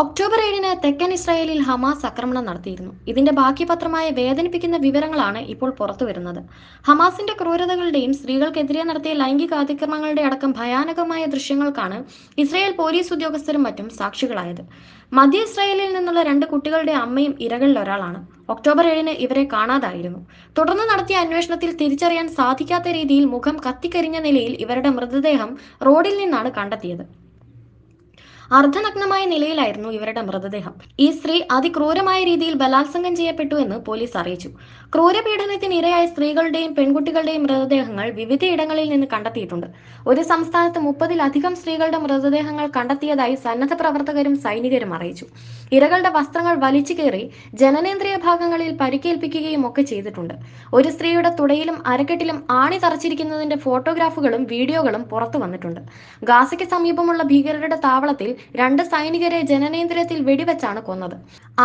October ഏഴിന് തെക്കൻ ഇസ്രായേലിൽ ഹമാസ് ആക്രമണം നടത്തിയിരുന്നു. ഇതിന്റെ ബാക്കി പത്രമായ വേദനിപ്പിക്കുന്ന വിവരങ്ങളാണ് ഇപ്പോൾ പുറത്തുവരുന്നത്. ഹമാസിന്റെ ക്രൂരതകളുടെയും സ്ത്രീകൾക്കെതിരെ നടത്തിയ ലൈംഗിക അതിക്രമങ്ങളുടെ അടക്കം ഭയാനകമായ ദൃശ്യങ്ങൾക്കാണ് ഇസ്രായേൽ പോലീസ് ഉദ്യോഗസ്ഥരും മറ്റും സാക്ഷികളായത്. മധ്യ ഇസ്രായേലിൽ നിന്നുള്ള രണ്ട് കുട്ടികളുടെ അമ്മയും ഇരകളിൽ ഒരാളാണ്. ഒക്ടോബർ ഏഴിന് ഇവരെ കാണാതായിരുന്നു. തുടർന്ന് നടത്തിയ അന്വേഷണത്തിൽ തിരിച്ചറിയാൻ സാധിക്കാത്ത രീതിയിൽ മുഖം കത്തിക്കരിഞ്ഞ നിലയിൽ ഇവരുടെ മൃതദേഹം റോഡിൽ നിന്നാണ് കണ്ടെത്തിയത്. അർദ്ധനഗ്നമായ നിലയിലായിരുന്നു ഇവരുടെ മൃതദേഹം. ഈ സ്ത്രീ അതിക്രൂരമായ രീതിയിൽ ബലാത്സംഗം ചെയ്യപ്പെട്ടു എന്ന് പോലീസ് അറിയിച്ചു. ക്രൂരപീഡനത്തിന് ഇരയായ സ്ത്രീകളുടെയും പെൺകുട്ടികളുടെയും മൃതദേഹങ്ങൾ വിവിധയിടങ്ങളിൽ നിന്ന് കണ്ടെത്തിയിട്ടുണ്ട്. ഒരു സംസ്ഥാനത്ത് മുപ്പതിലധികം സ്ത്രീകളുടെ മൃതദേഹങ്ങൾ കണ്ടെത്തിയതായി സന്നദ്ധ പ്രവർത്തകരും സൈനികരും അറിയിച്ചു. ഇരകളുടെ വസ്ത്രങ്ങൾ വലിച്ചു കയറി ജനനേന്ദ്രിയ ഭാഗങ്ങളിൽ പരിക്കേൽപ്പിക്കുകയും ഒക്കെ ചെയ്തിട്ടുണ്ട്. ഒരു സ്ത്രീയുടെ തുടയിലും അരക്കെട്ടിലും ആണി തറച്ചിരിക്കുന്നതിന്റെ ഫോട്ടോഗ്രാഫുകളും വീഡിയോകളും പുറത്തു വന്നിട്ടുണ്ട്. ഗാസയ്ക്ക് സമീപമുള്ള ഭീകരരുടെ താവളത്തിൽ രണ്ട് സൈനികരെ ജനനേന്ദ്രിയത്തിൽ വെടിവെച്ചാണ് കൊന്നത്.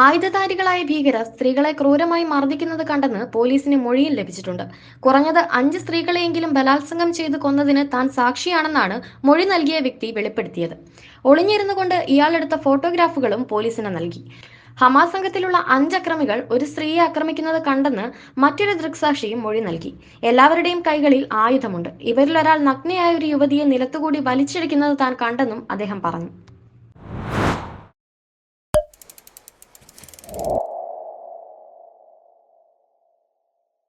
ആയുധധാരികളായ ഭീകരർ സ്ത്രീകളെ ക്രൂരമായി മർദ്ദിക്കുന്നത് കണ്ടെന്ന് പോലീസിന് മൊഴിയിൽ ലഭിച്ചിട്ടുണ്ട്. കുറഞ്ഞത് അഞ്ച് സ്ത്രീകളെയെങ്കിലും ബലാത്സംഗം ചെയ്ത് കൊന്നതിന് താൻ സാക്ഷിയാണെന്നാണ് മൊഴി നൽകിയ വ്യക്തി വെളിപ്പെടുത്തിയത്. ഒളിഞ്ഞിരുന്നു കൊണ്ട് ഇയാളെടുത്ത ഫോട്ടോഗ്രാഫുകളും പോലീസിന് നൽകി. ഹമാസ് സംഘത്തിലുള്ള അഞ്ച് അക്രമികൾ ഒരു സ്ത്രീയെ ആക്രമിക്കുന്നത് കണ്ടെന്ന് മറ്റൊരു ദൃക്സാക്ഷിയും മൊഴി നൽകി. എല്ലാവരുടെയും കൈകളിൽ ആയുധമുണ്ട്. ഇവരിലൊരാൾ നഗ്നയായ ഒരു യുവതിയെ നിലത്തുകൂടി വലിച്ചിഴക്കുന്നത് താൻ കണ്ടെന്നും അദ്ദേഹം പറഞ്ഞു.